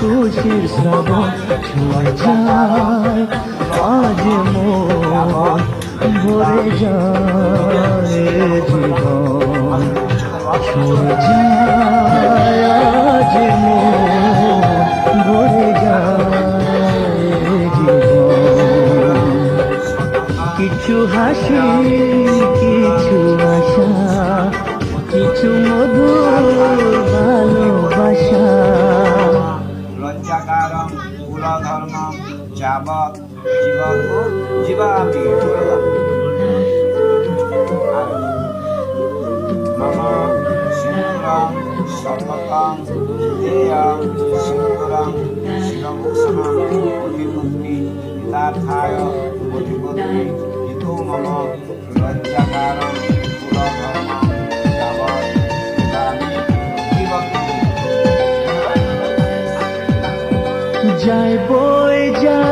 খুশির শ্রাবণ ছুঁয়ে যায়, আজ মন ভরে যায় জীবন। ছুঁয়ে যায়, আজ মন ভরে যায় জীবন। কিছু হাসি, কিছু আশা, কিছু মধুর কুলধর্মম যাবৎ জীব জীবামি মম সিন্দুরং সর্বতং দেয়ং সিন্দুরং শিরভূষণং অধিপত্তি পিতার্থায় অধিপত্তি ইতো মম লজ্জাকারং যায় বয়ে যায়।